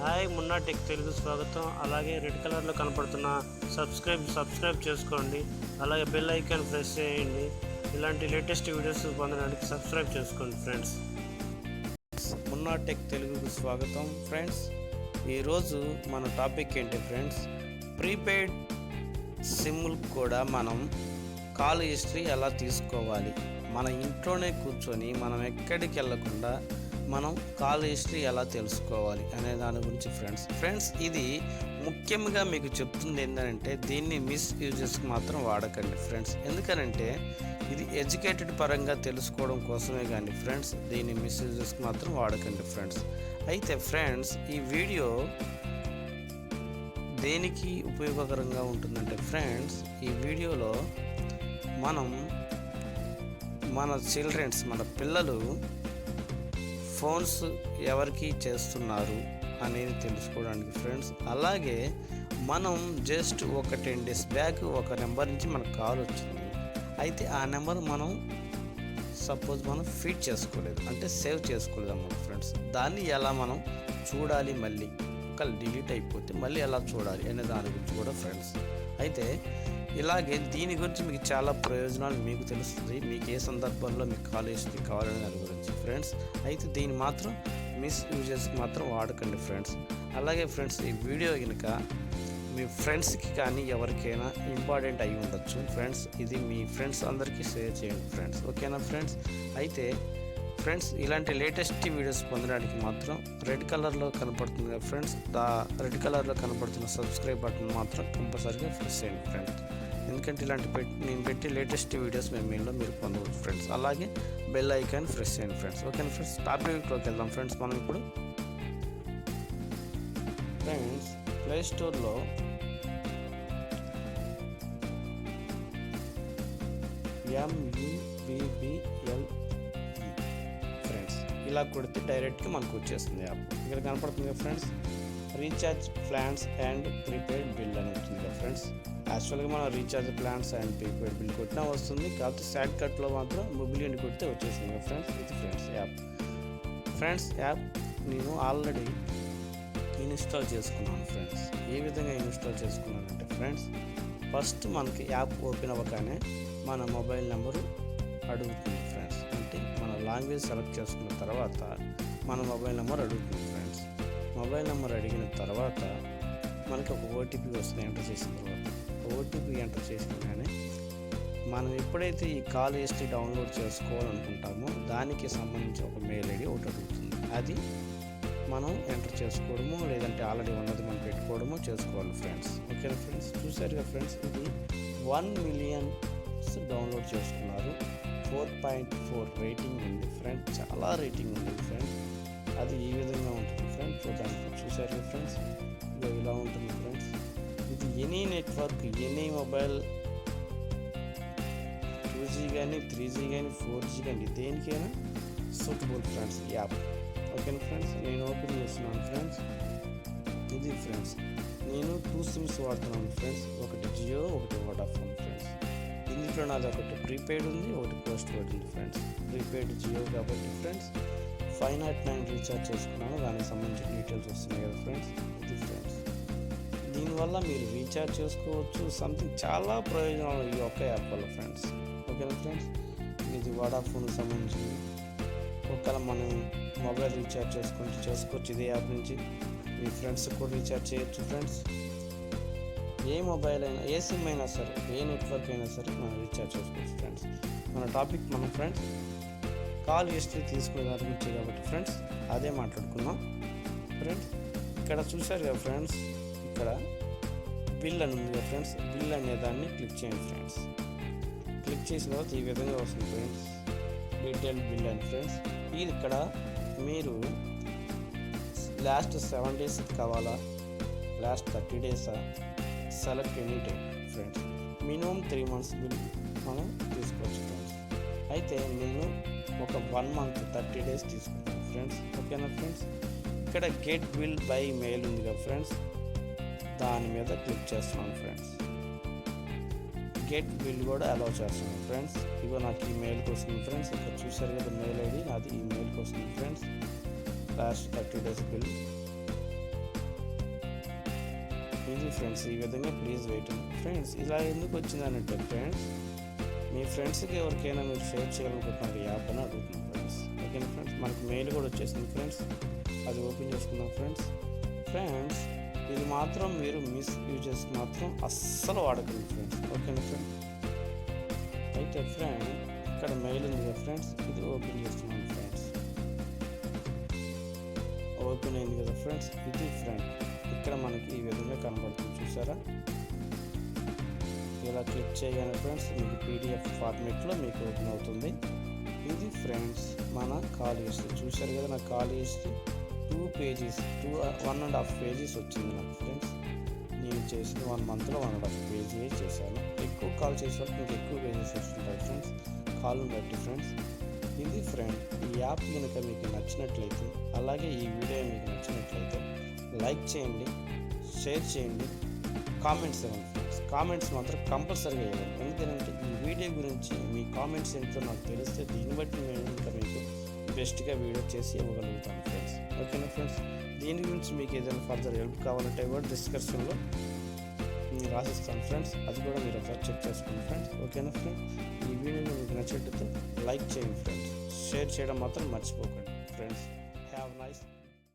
Hi Munna tech Telugu స్వాగతం. అలాగే red కలర్లో కనపడుతున్న సబ్స్క్రైబ్ సబ్స్క్రైబ్ చేసుకోండి. అలాగే బెల్ ఐకాన్ ప్రెస్ చేయండి. ఇలాంటి లేటెస్ట్ వీడియోస్ పొందడానికి సబ్స్క్రైబ్ చేసుకోండి ఫ్రెండ్స్. మున్నా టెక్ తెలుగుకు స్వాగతం ఫ్రెండ్స్. ఈరోజు మన టాపిక్ ఏంటి ఫ్రెండ్స్? ప్రీపెయిడ్ సిమ్లు కూడా మనం కాల్ హిస్టరీ ఎలా తీసుకోవాలి? మన ఇంట్లోనే కూర్చొని మనం ఎక్కడికి వెళ్ళకుండా మనం కాల్ హిస్టరీ ఎలా తెలుసుకోవాలి అనే దాని గురించి ఫ్రెండ్స్. ఫ్రెండ్స్ ఇది ముఖ్యంగా మీకు చెప్తుంది ఏంటంటే దీన్ని మిస్ యూజెస్కి మాత్రం వాడకండి ఫ్రెండ్స్. ఎందుకనంటే ఇది ఎడ్యుకేటెడ్ పరంగా తెలుసుకోవడం కోసమే కానీ ఫ్రెండ్స్ దీన్ని మిస్ యూజెస్కి మాత్రం వాడకండి ఫ్రెండ్స్. అయితే ఫ్రెండ్స్ ఈ వీడియో దేనికి ఉపయోగకరంగా ఉంటుందంటే ఫ్రెండ్స్ ఈ వీడియోలో మనం మన చిల్డ్రన్స్ మన పిల్లలు ఫోన్స్ ఎవరికి చేస్తున్నారు అనేది తెలుసుకోవడానికి ఫ్రెండ్స్. అలాగే మనం జస్ట్ ఒక టెన్ డేస్ బ్యాక్ ఒక నెంబర్ నుంచి మనకు కాల్ వచ్చింది. అయితే ఆ నెంబర్ మనం సపోజ్ మనం ఫీడ్ చేసుకోలేదు. అంటే సేవ్ చేసుకోలేదు అన్నమాట ఫ్రెండ్స్. దాన్ని ఎలా మనం చూడాలి మళ్ళీ? ఒకవేళ డిలీట్ అయిపోతే మళ్ళీ ఎలా చూడాలి? అనే దాని గురించి కూడా ఫ్రెండ్స్. అయితే ఇలాగే దీని గురించి మీకు చాలా ప్రయోజనాలు మీకు తెలుస్తుంది. మీకు ఏ సందర్భంలో మీకు కాలేజీకి కావాలని దాని గురించి ఫ్రెండ్స్. అయితే దీన్ని మాత్రం మిస్ యూజెస్కి మాత్రం వాడకండి ఫ్రెండ్స్. అలాగే ఫ్రెండ్స్ ఈ వీడియో కనుక మీ ఫ్రెండ్స్కి కానీ ఎవరికైనా ఇంపార్టెంట్ అయి ఉండొచ్చు ఫ్రెండ్స్. ఇది మీ ఫ్రెండ్స్ అందరికీ షేర్ చేయండి ఫ్రెండ్స్. ఓకేనా ఫ్రెండ్స్? అయితే ఫ్రెండ్స్ ఇలాంటి లేటెస్ట్ వీడియోస్ పొందడానికి మాత్రం రెడ్ కలర్లో కనపడుతుంది ఫ్రెండ్స్. దా రెడ్ కలర్లో కనపడుతున్న సబ్స్క్రైబ్ బటన్ మాత్రం కంపల్సరీగా ప్రెస్ చేయండి ఫ్రెండ్స్. ఎందుకంటే ఇలాంటి పెట్టి నేను పెట్టి లేటెస్ట్ వీడియోస్ మేము మెయిన్లో మీరు పొందవచ్చు ఫ్రెండ్స్ అలాగే బెల్ ఐకాన్ ప్రెస్ చేయండి ఫ్రెండ్స్ ఓకే ఫ్రెండ్స్ టాపిక్లోకి వెళ్దాం ఫ్రెండ్స్ మనం ఇప్పుడు ఫ్రెండ్స్ ప్లే స్టోర్లో ఎంయుబిబిఎల్ ఫ్రెండ్స్ ఇలా కొడితే డైరెక్ట్గా మనకు వచ్చేస్తుంది యాప్ ఇక్కడ కనపడుతుంది friends recharge plans and prepaid bill అని వచ్చింది కదా ఫ్రెండ్స్. యాక్చువల్గా మనం recharge plans and prepaid bill కొట్టినా వస్తుంది కాకపోతే షార్ట్ కట్లో మాత్రం మొబిల్ అని కొడితే వచ్చేసింది కదా ఫ్రెండ్స్. ఇది ఫ్రెండ్స్ యాప్. ఫ్రెండ్స్ యాప్ నేను ఆల్రెడీ ఇన్స్టాల్ చేసుకున్నాను ఫ్రెండ్స్. ఏ విధంగా ఇన్స్టాల్ చేసుకున్నానంటే ఫ్రెండ్స్ ఫస్ట్ మనకి యాప్ ఓపెన్ అవ్వగానే మన మొబైల్ నెంబరు అడుగుతుంది ఫ్రెండ్స్. అంటే మన లాంగ్వేజ్ సెలెక్ట్ చేసుకున్న తర్వాత మన మొబైల్ నెంబర్ అడుగుతుంది ఫ్రెండ్స్ మొబైల్ నెంబర్ అడిగిన తర్వాత మనకి ఒక ఓటీపీ వస్తుంది ఎంటర్ చేసిన తర్వాత. ఓటీపీ ఎంటర్ చేసినగానే మనం ఎప్పుడైతే ఈ కాల్ హిస్టరీ డౌన్లోడ్ చేసుకోవాలనుకుంటామో దానికి సంబంధించి ఒక మెయిల్ ఐడి ఒకటి అడుగుతుంది. అది మనం ఎంటర్ చేసుకోవడము లేదంటే ఆల్రెడీ ఉన్నది మనం పెట్టుకోవడము చేసుకోవాలి ఫ్రెండ్స్. ఓకేనా ఫ్రెండ్స్? చూసారుగా ఫ్రెండ్స్ ఇది వన్ మిలియన్స్ డౌన్లోడ్ చేసుకున్నారు. ఫోర్ పాయింట్ ఫోర్ రేటింగ్ ఉంది ఫ్రెండ్ చాలా రేటింగ్ ఉంది ఫ్రెండ్ అది ఈ విధంగా ఉంటుంది ఫ్రెండ్ చూడడానికి చూసారు ఫ్రెండ్స్ ఇదిగో ఇలా ఉంటుంది ఫ్రెండ్స్ ఇది any network any mobile two G కానీ త్రీ జీ కానీ ఫోర్ జీ కానీ దేనికైనా సూటబుల్ ఫ్రెండ్స్ ఈ యాప్ ఓకేనా ఫ్రెండ్స్ నేను ఓపెన్ చేస్తున్నాను ఫ్రెండ్స్ ఇది ఫ్రెండ్స్ నేను టూ సిమ్స్ వాడుతున్నాను ఫ్రెండ్స్ ఒకటి జియో ఒకటి వోడాఫోన్ ఫ్రెండ్స్ ఇందులో నాది ఒకటి ప్రీపెయిడ్ ఉంది ఒకటి పోస్ట్ పెయిడ్ ఉంది ఫ్రెండ్స్ ప్రీపెయిడ్ జియో కాబట్టి friends five naught nine recharge చేసుకున్నాను దానికి సంబంధించిన డీటెయిల్స్ వస్తున్నాయి కదా ఫ్రెండ్స్ ఇది ఫ్రెండ్స్. దీనివల్ల మీరు రీఛార్జ్ చేసుకోవచ్చు సంథింగ్ చాలా ప్రయోజనాలు ఈ ఒక్క యాప్ వల్ల ఫ్రెండ్స్. ఓకేనా ఫ్రెండ్స్? ఇది వడాఫోన్కి సంబంధించి ఒకవేళ మనం మొబైల్ రీఛార్జ్ చేసుకుంటే చేసుకోవచ్చు ఇదే యాప్ నుంచి. మీ ఫ్రెండ్స్ కూడా రీఛార్జ్ చేయొచ్చు ఫ్రెండ్స్. ఏ మొబైల్ అయినా ఏ సిమ్ అయినా సరే ఏ నెట్వర్క్ అయినా సరే మనం రీఛార్జ్ చేసుకోవచ్చు ఫ్రెండ్స్. మన టాపిక్ మన ఫ్రెండ్స్ కాల్ హిస్టరీ తీసుకునే దాని గురించి కాబట్టి ఫ్రెండ్స్ అదే మాట్లాడుకుందాం. ఫ్రెండ్స్ ఇక్కడ చూశారు కదా ఫ్రెండ్స్ ఇక్కడ బిల్ అని ఉంది కదా ఫ్రెండ్స్ బిల్ అనే దాన్ని క్లిక్ చేయండి ఫ్రెండ్స్. క్లిక్ చేసిన తర్వాత ఈ విధంగా వస్తుంది ఫ్రెండ్స్. డీటెయిల్ బిల్ అని ఫ్రెండ్స్. ఇది ఇక్కడ మీరు లాస్ట్ సెవెన్ డేస్ కావాలా? లాస్ట్ థర్టీ డేసా select any time friends minimum three months bill మనం తీసుకోవచ్చు ఫ్రెండ్స్ అయితే నేను ఒక వన్ మంత్ థర్టీ డేస్ తీసుకుంటాం ఫ్రెండ్స్ ఓకేనా ఫ్రెండ్స్ ఇక్కడ గెట్ బిల్ బై మెయిల్ ఉంది కదా ఫ్రెండ్స్ దాని మీద క్లిక్ చేస్తున్నాను ఫ్రెండ్స్ గెట్ బిల్ కూడా అలౌ చేస్తున్నాను ఫ్రెండ్స్ ఇగో నాకు ఈ మెయిల్కి వస్తుంది ఫ్రెండ్స్ ఇక్కడ చూసారు కదా మెయిల్ ఐడి? నాది ఈ మెయిల్కి వస్తుంది friends last thirty days bill friends ఈ విధంగా ప్లీజ్ వెయిట్ ఫ్రెండ్స్ ఇలా ఎందుకు వచ్చిందనంటే ఫ్రెండ్స్ మీ ఫ్రెండ్స్కి ఎవరికైనా మీరు షేర్ చేయాలనుకుంటున్నారు యాప్ అని అడుగుతున్నాం ఫ్రెండ్స్. ఓకేనా ఫ్రెండ్స్? మనకి మెయిల్ కూడా వచ్చేసింది ఫ్రెండ్స్. అది ఓపెన్ చేసుకుందాం ఫ్రెండ్స్. ఫ్రెండ్స్ ఇది మాత్రం మీరు మిస్ యూజెస్ మాత్రం అస్సలు వాడకండి ఫ్రెండ్స్. ఓకేనా ఫ్రెండ్స్? అయితే ఫ్రెండ్ ఇక్కడ మెయిల్ ఉంది కదా ఫ్రెండ్స్. ఇది ఓపెన్ చేస్తున్నాను ఫ్రెండ్స్. ఓపెన్ అయింది కదా ఫ్రెండ్స్. ఇది ఫ్రెండ్ ఇక్కడ మనకి ఈ విధంగా కనబడుతుంది. చూసారా? ఇలా క్లిక్ చేయగానే ఫ్రెండ్స్ మీకు పీడిఎఫ్ ఫార్మేట్లో మీకు ఓపెన్ అవుతుంది. ఇది ఫ్రెండ్స్ మన కాల్ హిస్టరీ చూశారు కదా నా call history two pages two one and half pages వచ్చింది నాకు ఫ్రెండ్స్ నేను చేసిన వన్ మంత్లో వన్ అండ్ హాఫ్ పేజీ చేశాను. ఎక్కువ కాల్ చేసే వరకు మీకు ఎక్కువ పేజెస్ వస్తుంటాయి ఫ్రెండ్స్ కాల్ బట్టి ఫ్రెండ్స్ ఇది ఫ్రెండ్ ఈ యాప్ కనుక మీకు నచ్చినట్లయితే అలాగే ఈ వీడియో మీకు నచ్చినట్లయితే లైక్ చేయండి షేర్ చేయండి కామెంట్స్ ఇవ్వండి కామెంట్స్ మాత్రం కంపల్సరీగా ఇవ్వండి. ఎందుకంటే ఈ వీడియో గురించి మీ కామెంట్స్ ఎంతో నాకు తెలిస్తే దీన్ని బట్టి నేను ఇంకా మీకు బెస్ట్గా వీడియో చేసి ఇవ్వగలుగుతాను ఫ్రెండ్స్ ఓకేనా ఫ్రెండ్స్ దీని గురించి మీకు ఏదైనా ఫర్దర్ హెల్ప్ కావాలంటే కూడా డిస్కషన్లో నేను రాసిస్తాను ఫ్రెండ్స్ అది కూడా మీరు ఒకసారి చెక్ చేసుకోండి ఫ్రెండ్స్ ఓకేనా ఫ్రెండ్స్ ఈ వీడియోని మీకు నచ్చినట్లయితే లైక్ చేయండి ఫ్రెండ్స్ షేర్ చేయడం మాత్రం మర్చిపోకండి ఫ్రెండ్స్